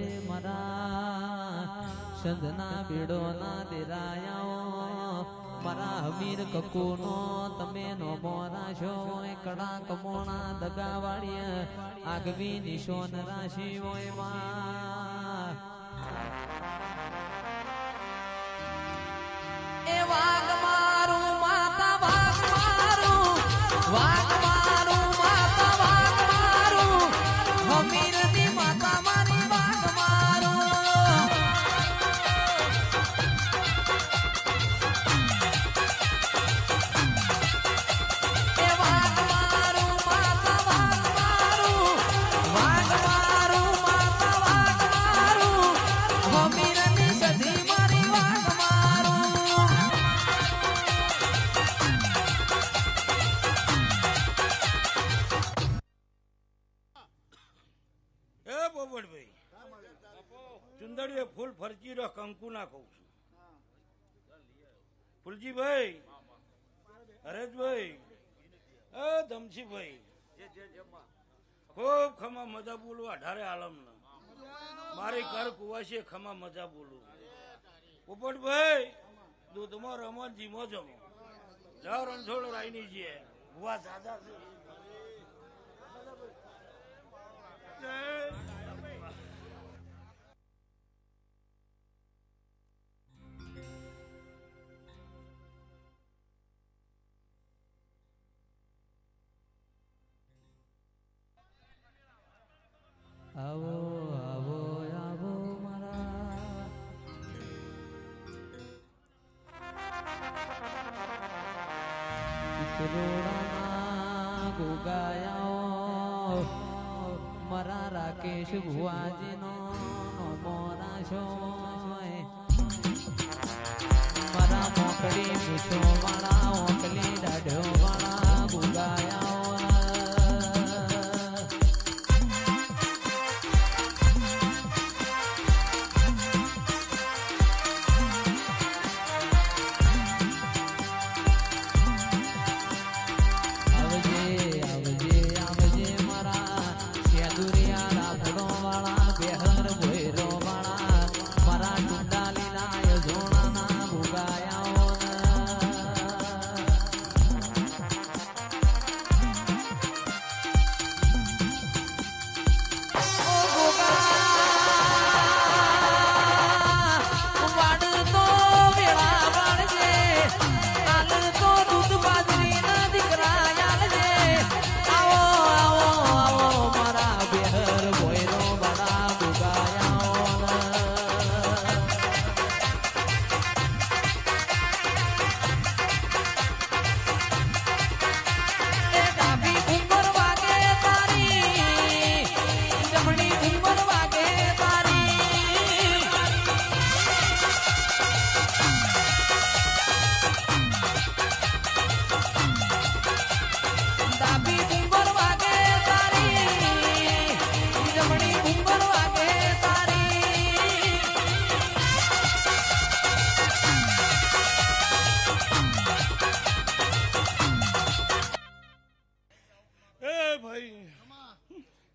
ભરજે મારા સંધના બેડો ના દેરાયા મારા હમીર કકુનો તમે નો મોરાશો હોય કડા કમોણા દગા વાળીએ આગવી નિશોન રાશિ હોયમાં એ વાઘ મારું માતા વાઘ મારું વાઘ ચુંદડીએ ફૂલ કંકુ ના કહું છું. ફુલજીભાઈ, હરેશભાઈ અ ધમસીભાઈ ખૂબ ખમા મજા બોલું અઢારે આલમ મારી ઘર કુવાસી ખમા મજા બોલું. પોપટભાઈ, દૂધમાં રમત જીમો જમો. જાઓ રણછોડ રાયની છીએ ભુવા સાદા છે. ચિત્રોડાના ગોગાયાઓ મારા રાકેશ ભુવાજીનો મોરાશો મારા મોકડી પૂછો મારા મોકલી દાઢો મારા ગોગાયાઓ.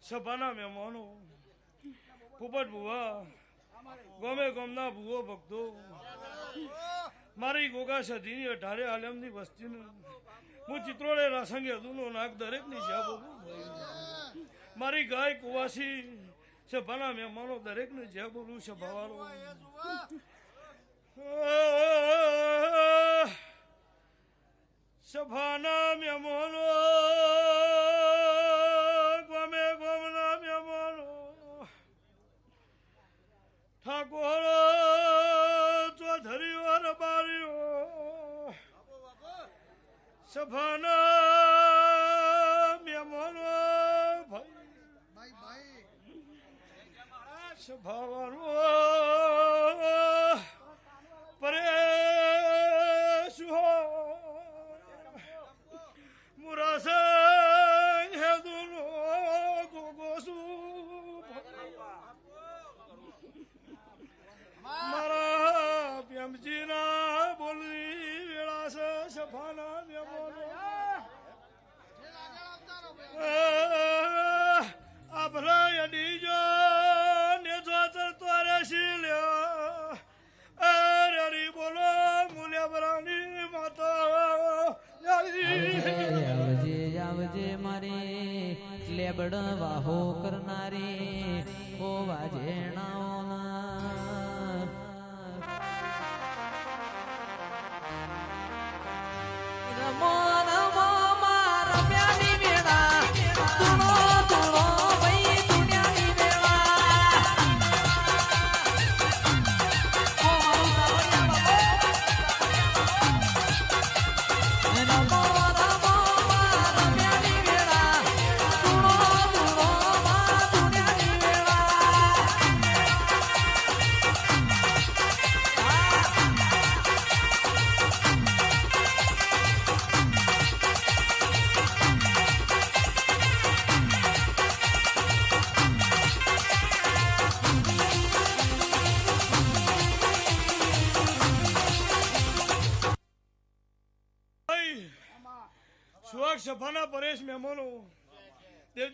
સભાના મહેમાનો પોપટ ભુવા, ગમે ગમના ભુવો ભક્તો. મારી ગોગા સધીની અઢારે આલમની વસ્તીને, હું ચિત્રોડે રાસંગે અદુનો નાક દરેકની ભાઈ મારી ગાય કુવાસી સભાના મહેમાનો દરેકને જ્યાં બોલું સભાવાળો. સભાના મહેમાનો ઠાકોર ચોધરી વર બારીઓ. સભાના મહેમાનો ભાઈ. સભાવાનો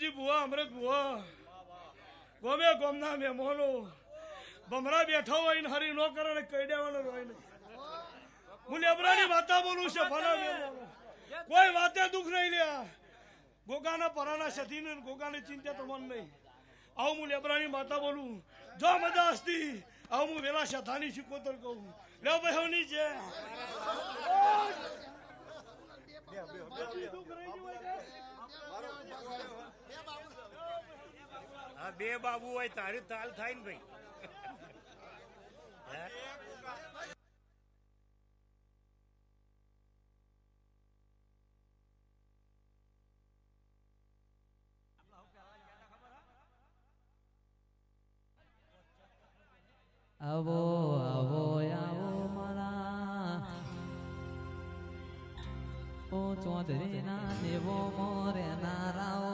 દેવજી ભુવા, અમૃત ભુવા. ગોમે ગોમના મહેમાનો બમરા બેઠા હોય ને હરી નો કરે ને કહી દેવાનો હોય ને હું લેબરાની વાતા બોલું સભાના મહેમાનો કોઈ વાતે દુઃખ નહીં લ્યા ગોગાના પરાના સતીને ને ગોગાની ચિંતા તો મન નહીં. આવું હું લેબરાની માતા બોલું. જો મજા હસતી, આવું હું વેલા સધાની શીખોતર કહું. લે ભાઈ, હવની છે હા બે બાબુ હોય તારી તાલ થાય ને ભાઈ? આવો આવો આવો મારા. ઓ ચોધરી ના દેવો મોરે નારાઓના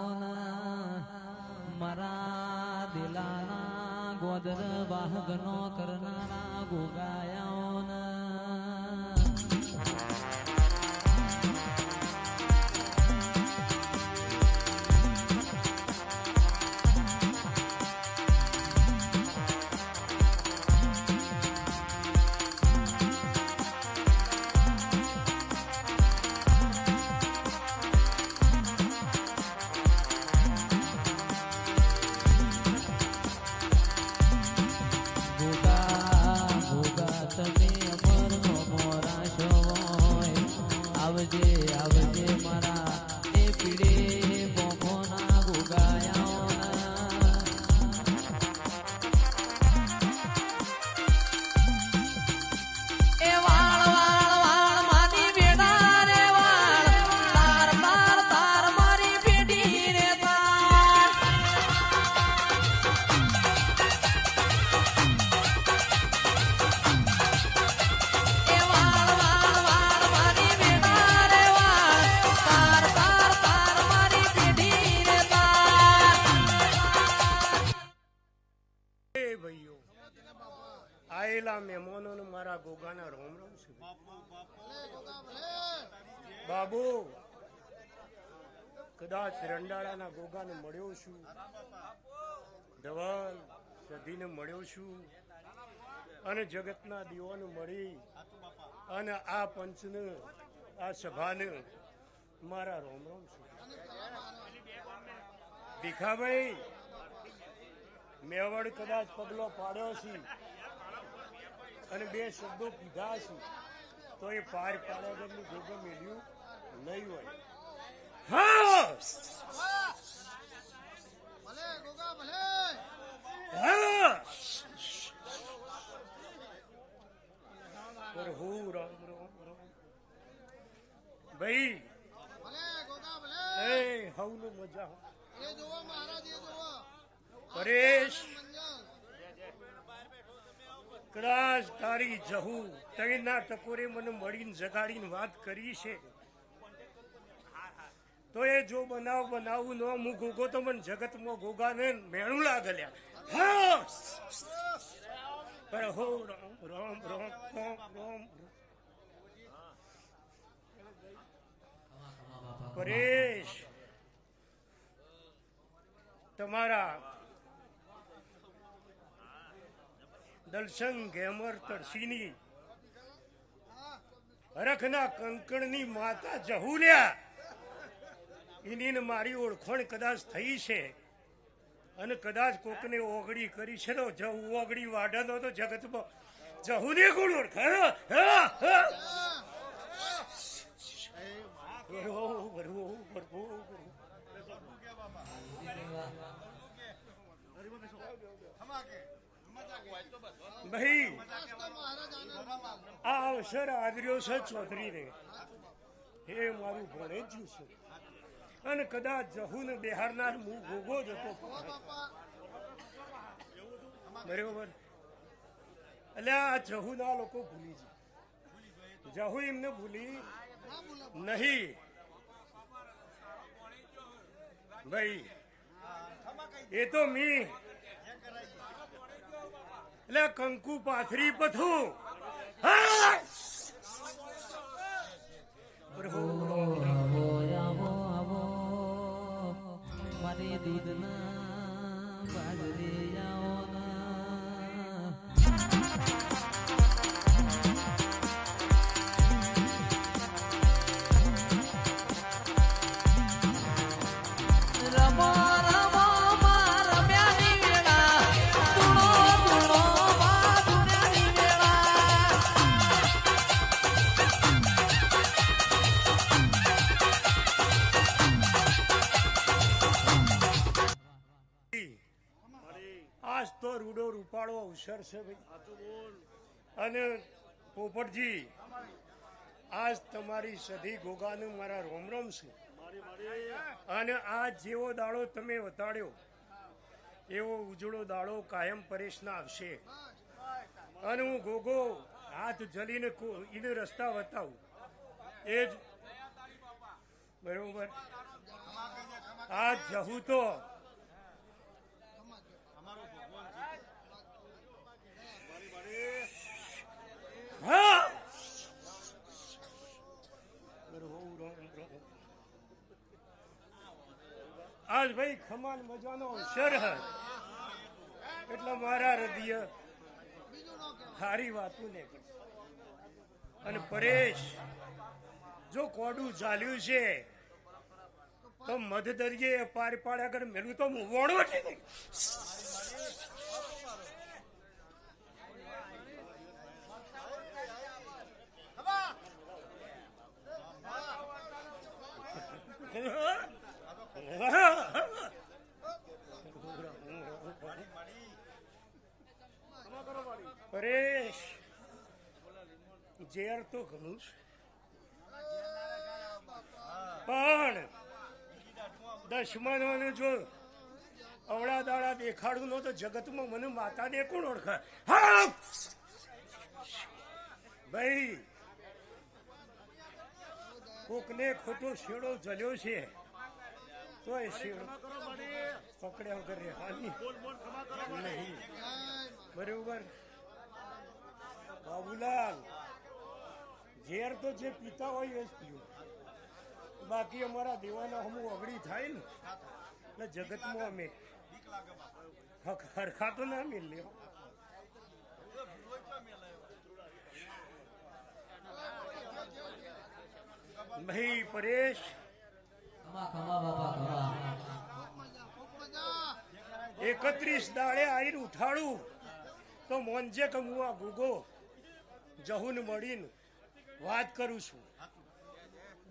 મારા દિલાના ગોદર વાહગનો કરનારા ગોગાયાઓના મારા ગોગાના રોમ રોમ છે. બાબુ કદાચ રંડાળાના ગોગાને મળ્યો છું. ધવલ સધીને મળ્યો છું. અને જગતના દીવાને મળી. અને આ પંચને આ સભાને મારા રોમ રોમ છે. ભીખાભાઈ મેવડ કદાચ પગલો પાડ્યો છે. અને બે શબ્દો કીધા છે તો એ પાર પાડ્યા જોગો મેળ્યું નહીં હા હા પર હું રામ રામ રામ ભાઈ એ હવનું મજા પરેશ કદાચ તારી જહુ. તૈના ટકોરે મને મળીને જગાડીને વાત કરી છે. તો એ જો બનાવ બનાવું નો હું ગોગો તો મને જગતમાં ગોગાને મેણું લાગલ્યા. હા! પર હો, રામ રામ રામ રામ રામ. પરેશ, તમારા દર્શન ગેમર તરસીની. હરખના કંકણની માતા જહુલ્યા. એની મારી ઓળખોણ કદાચ થઈ છે. અને કદાચ કોકને ઓગળી કરી છે તો જહુ ઓગળી વાડનો તો જગતમાં જહુને કોણ ઓળખે? ભરવો હા, હા. ભાઈ આ અવસર આવ્યો છે ચૌધરીને. એ મારું ભણેજ્યું છે. અને કદાચ જહુને બિહારનાર હું ભોગો જ હતો. બરોબર? એટલે આ જહુના લોકો ભૂલી જાય જહુ એમને ભૂલી નહીં. ભાઈ, એ તો મી એટલે કંકુ પાથરી પથું! પ્રભુ આવો આવો આવો મારી દૂધના છે ભાઈ. અને પોપટજી, આજ તમારી સધી ગોગાનું મારા રોમ રોમ છે. અને આ જેવો દાડો તમે વતાડ્યો, એવો ઉજળો દાડો કાયમ પરેશના આવશે. અને હું ગોગો હાથ જલીને એને રસ્તા વતાવું. એ જ બરોબર. આ જહું તો આજ ભાઈ ખમાન મજાનો હે. એટલે મારા હૃદય સારી વાતું ને. અને પરેશ, જો કોડું ચાલ્યું છે, તો મધ દરિયે પાર પાડ્યા આગળ મેલું તો હું વણવટી નહીં પરેશ ઝેર તો ઘણું પણ દશમનોને જો અવળા દાડા દેખાડું નો તો જગતમાં મને માતાને કોણ ઓળખાય ભાઈ, કોકને ખોટો શેડો જલ્યો છે. તો એ શેડો પકડ્યા વગર રહેવાની નહીં. બરોબર. બાબુલાલ ઝેર તો જે પીતા હોય એ જ પીવું. બાકી અમારા દેવાના હમું અઘડી થાય ને, એટલે જગતમાં અમે હરખા તો ના મિલ ભાઈ પરેશ. એકત્રીસ દાડે આઈર ઉઠાડું, તો મોંજે કમુઆ ગુગો જહુન મળીને. વાત કરું છું.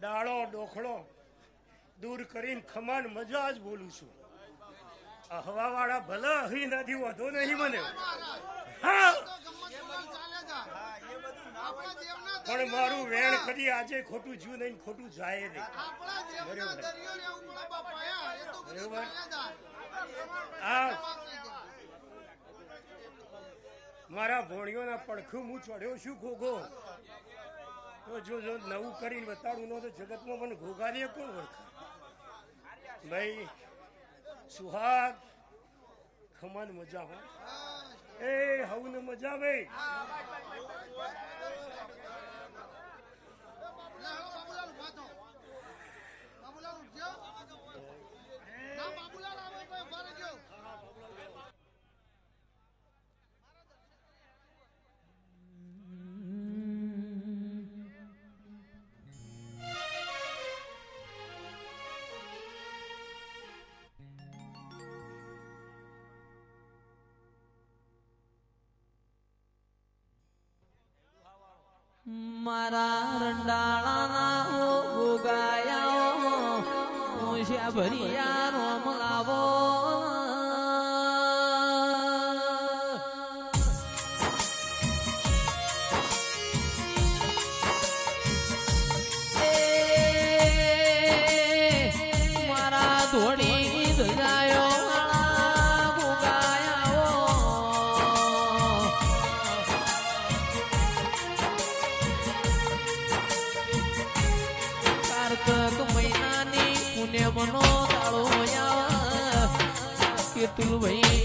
દાળો ડોખળો દૂર કરીને ખમાન મજા જ બોલું છું. હવાવાળા ભલે અહીં નથી વધો નહીં મને. પણ મારું વેણ કરી આજે ખોટું જ્યું નહીં, ખોટું જાય નહીં. બરોબર? આ મારા ભોણીઓના પડખું હું ચડ્યો છું ઘોઘો તો જો જો નવું કરીને બતાડું ન તો જગતમાં મને ઘોઘારીએ કોણ ઓળખે ભાઈ, સુહાગ, ખમાન મજા હો. એ હવને મજા આવે બાબુલાલ રંડાળાના வை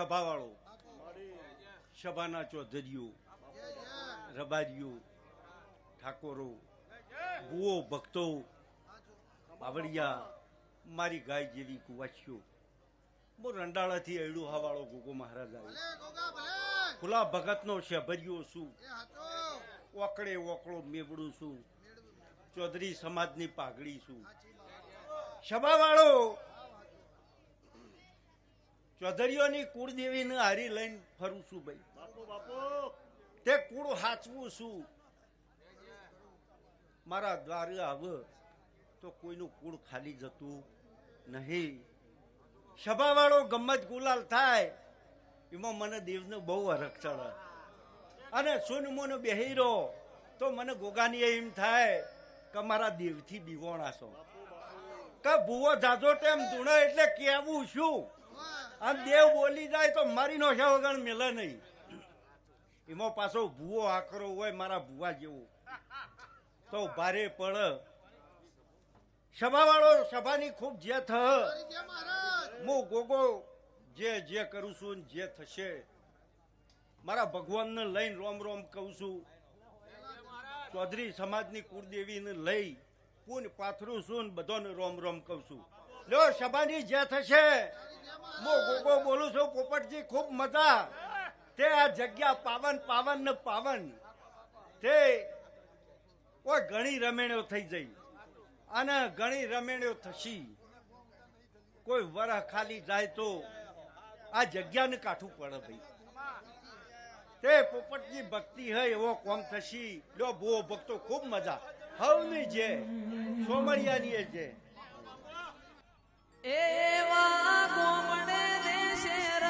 સભાવાળો. સભાના ચૌધરીઓ રબારીઓ ઠાકોરો ગુઓ ભક્તો બાવળિયા મારી ગાય જેવી કુવાસીઓ. બહુ રંડાળાથી એડું હાવાળો ગોગો મહારાજ આવ્યો ખુલ્લા ભગતનો શભર્યો છું. ઓકળે ઓકળો મેવડું છું. ચૌધરી સમાજની પાઘડી છું. સભાવાળો ચૌધરીઓની કુળદેવીને હારી લઈને ફરું છું ભાઈ. તે કુળ હાચવું છું. મારા દ્વારે આવે તો કોઈનું કુળ ખાલી જતું નહીં. સભાવાળો ગમત ગુલાલ થાય એમાં મને દેવને બહુ હરખ ચડે. અને સુન મુન બેહીરો તો મને ગોગાની એમ થાય કે મારા દેવથી બીવોણા છો. કે ભૂવો જાજો તેમ ધૂણે એટલે કેવું શું? આમ દેવ બોલી જાય તો મારી નો છે વગર મેલે નહીં. એમાં પાછો ભૂવો આકરો હોય મારા ભૂવા જેવો. તો ભારે પડ સભાવાળો સભાની ખૂબ જે થ હું ગોગો જે જે કરું છું જે થશે, મારા ભગવાનને લઈને રોમ રોમ કહું છું. ચૌધરી સમાજની કુળદેવીને લઈ પૂન પાથરું છું બધાને રોમ રોમ કહું છું. લ્યો, સભાની જે થશે હું ગોગો બોલું છું, પોપટજી, ખૂબ મજા. તે આ જગ્યા પાવન પાવન ને પાવન. તે કોઈ ઘણી રમેણ્યો થઈ જઈ. અને ઘણી રમેણ્યો થશી. કોઈ વરહ ખાલી જાય તો આ જગ્યાને કાઠું પડે ભાઈ. તે પોપટજી ભક્તિ હોય એવો કોમ થશી. લો બહુ ભક્તો, ખૂબ મજા. હવની જે, સોમરિયાની જે. એવા ગોમણે દેશે શેર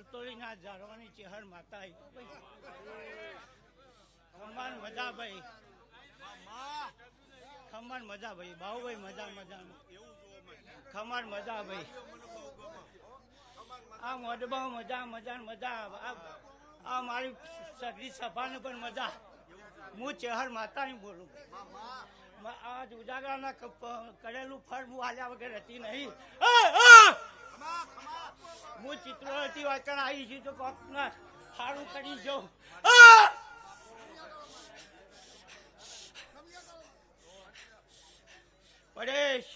મલતોડીના જાળવાની ચેહર માતા ખમણ મજા ભાઈ ખમણ મજા ભાઈ બાહુભાઈ મજા મજા ખમણ મજા ભાઈ આ મોઢમાં મજા મજા ને મજા આ મારી સગરી સભાને પણ મજા. હું ચેહર માતાની બોલું. આ ઉજાગરાના કરેલું ફળ હું આલ્યા વગર હતી નહીં! હું ચિત્રવતી વાંચણ આવી છું, તો કોક ના સારું કરી જાઉં! પરેશ,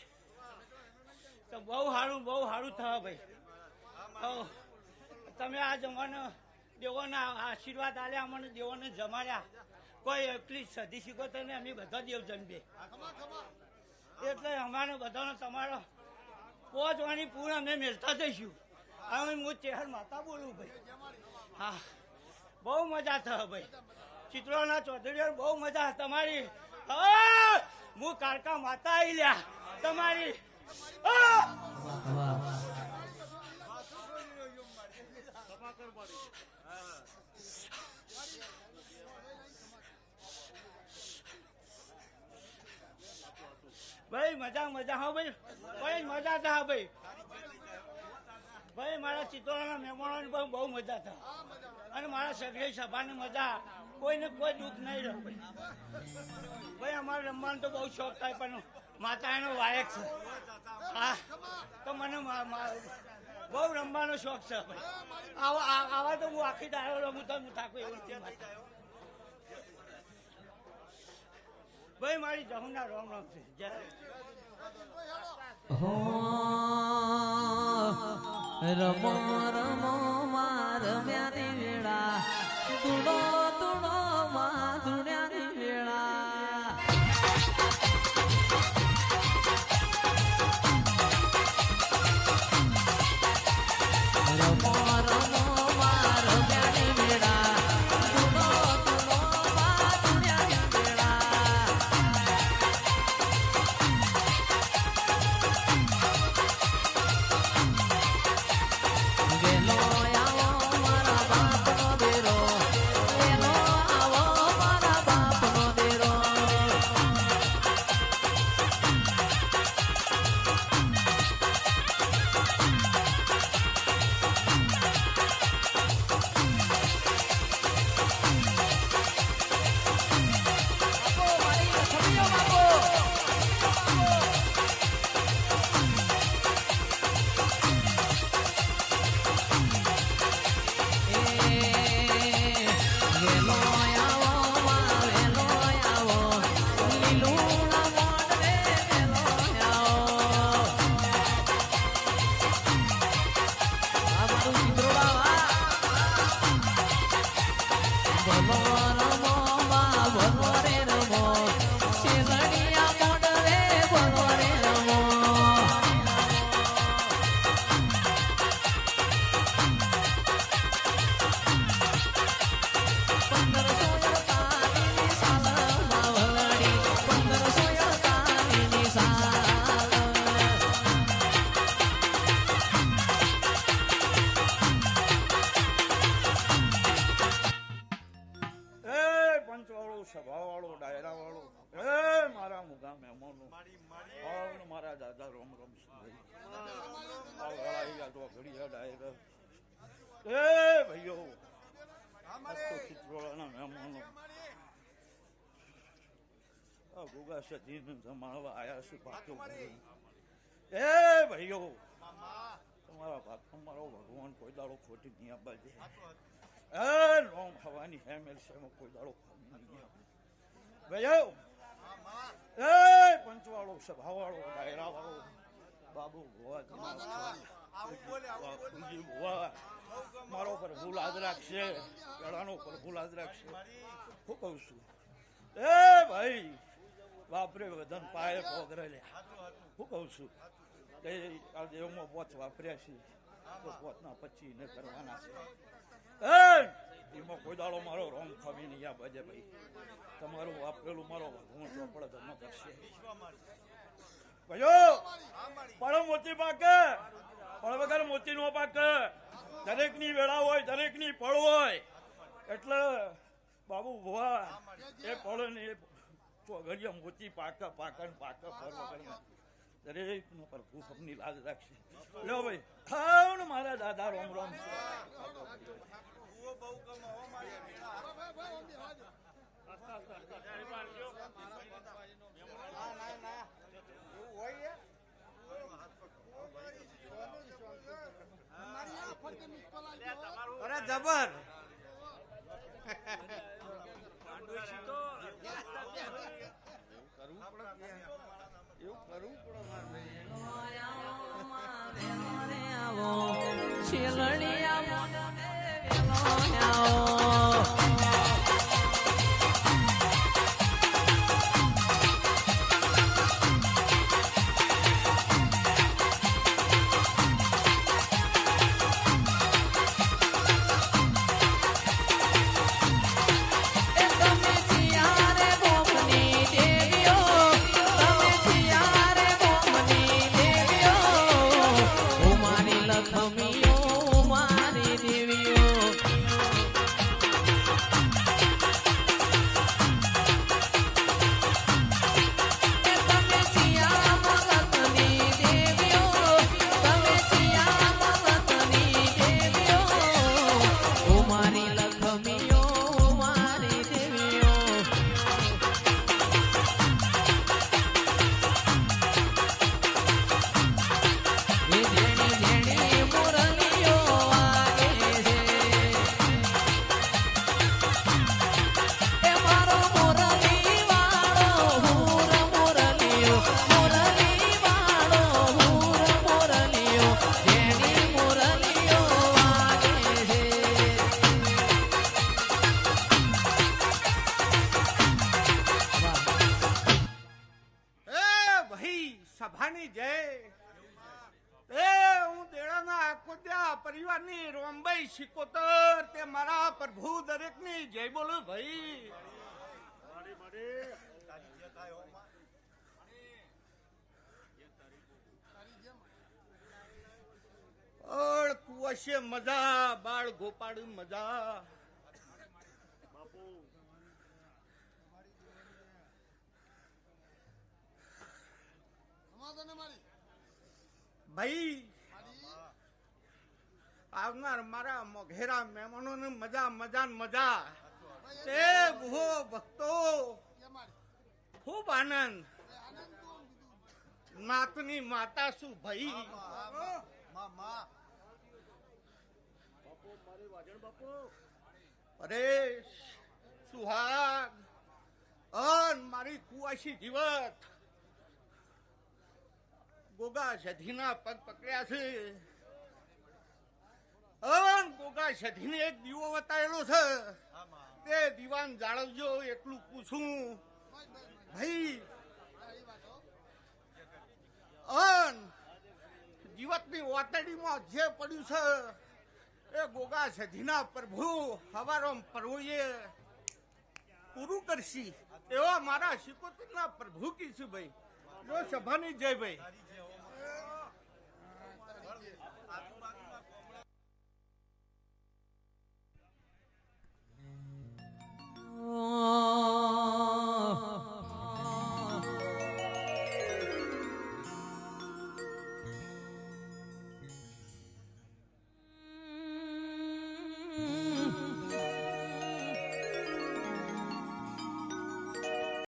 તો બહુ સારું બહુ સારું થવા ભાઈ. તમે આ જમાનો દેવોના આશીર્વાદ આલ્યા, અમને દેવોને જમાડ્યા કોઈ એટલી સધી શીખો તો અમે બધા દેવ જન્મે એટલે અમારો બધાનો તમારો પહોંચવાની પૂર્ણ અમે મેળતા જઈશું હવે હું ચેહર માતા બોલું ભાઈ. હા, બહુ મજા થયો ભાઈ. ચિત્રોના ચૌધરીઓ બહુ મજા તમારી, હા! કારકા માતા આવી લ્યા. તમારી ભાઈ, મજા મજા. હા, ભાઈ ભાઈ, મજા થા ભાઈ. ભાઈ મારા ચિત્રોના મહેમાનોની પણ બહુ મજા થાય. અને મારા સગડી સભાની મજા કોઈને કોઈ દુઃખ નહીં રહ્યું ભાઈ. ભાઈ અમારે રમવાનો તો બહુ શોખ થાય પણ માતા એનો વાયક છે. હા તો મને બહુ રમવાનો શોખ છે ભાઈ. આવા આ- આવા તો હું આખી દાડો રમું તો હું થાકું એવું ભાઈ મારી જહુના રોમ રોમ છે. જય. હો રમો રમો માં રમ્યાની દેવડા ધૂળો ડાયરા એ ભાઈઓ ચિત્રોળાના મહેમાનો. આ ગુગા સજીને જમાડવા આયા છે પાછો એ ભાઈઓ તમારા ભાગ તમારો ભગવાન કોઈ દાડો ખોટી નહીં આપવા દે એ રોમ હવાની હેમેલ છે કોઈ દાડો નહીં આવે. ભાઈઓ એ પંચવાળો સભાવાળો ડાયરાવાળો બાબુ ભુવા ભુવા મારો પર ભૂલ આજ રાખશે ગળાનો પર ભૂલ આજ રાખશે. હું કહું છું એ ભાઈ બાપરે વધન પાયે પગરે લે હું કહું છું એ આ દેવમાં પોત વાપર્યા છે તો પોતના પછી ને કરવાના છે. એ એમાં કોઈ દાડો મારો રોંગ ખમી નહીં આ બજે ભાઈ. તમારું વાપરેલું મારો ભગવાન ચોપડે ધર્મ કરશે. ભાઈઓ પળો મોતી પાક. પણ વગર મોતી નો પાક. દરેકની વેળા હોય, દરેકની ફળ હોય. એટલે બાબુ ભુવા, એ ફળ ને એ ચોઘડિયા મોતી પાક પાક ને ફળ વગર દરેક નો પ્રભુ સબની લાજ રાખશે. લો ભાઈ ખાવ ને મારા દાદા, રોમ રોમ. અરે જબર. એવું કરવું પડે મારે. મારા દરેકની જય બોલો ભાઈ. અળ કુવાશે મજા બાળ ગોપાળ મજા. ભાઈ આવનાર મારા મોઘેરા મહેમાનોને મજા મજા મજા. એ બહુ ભક્તો. ખૂબ આનંદ. નાતની માતા શું ભાઈ? પરેશ, સુહાગ, અન મારી કુવાસી જીવત. ગોગા સધીના પગ પકડ્યા છે. ગોગા સધીને એક દીવો બતાવેલો છે. તે દીવાન જાળવજો એટલું પૂછું. ભાઈ, અન જીવતની વાતડીમાં જે પડ્યું છે, એ ગોગા સધીના પ્રભુ હવારો પ્રભુએ પૂરું કરશી. એવા મારા શિકોતરના પ્રભુ કીશું ભાઈ. જો સભાની જય ભાઈ. Oh.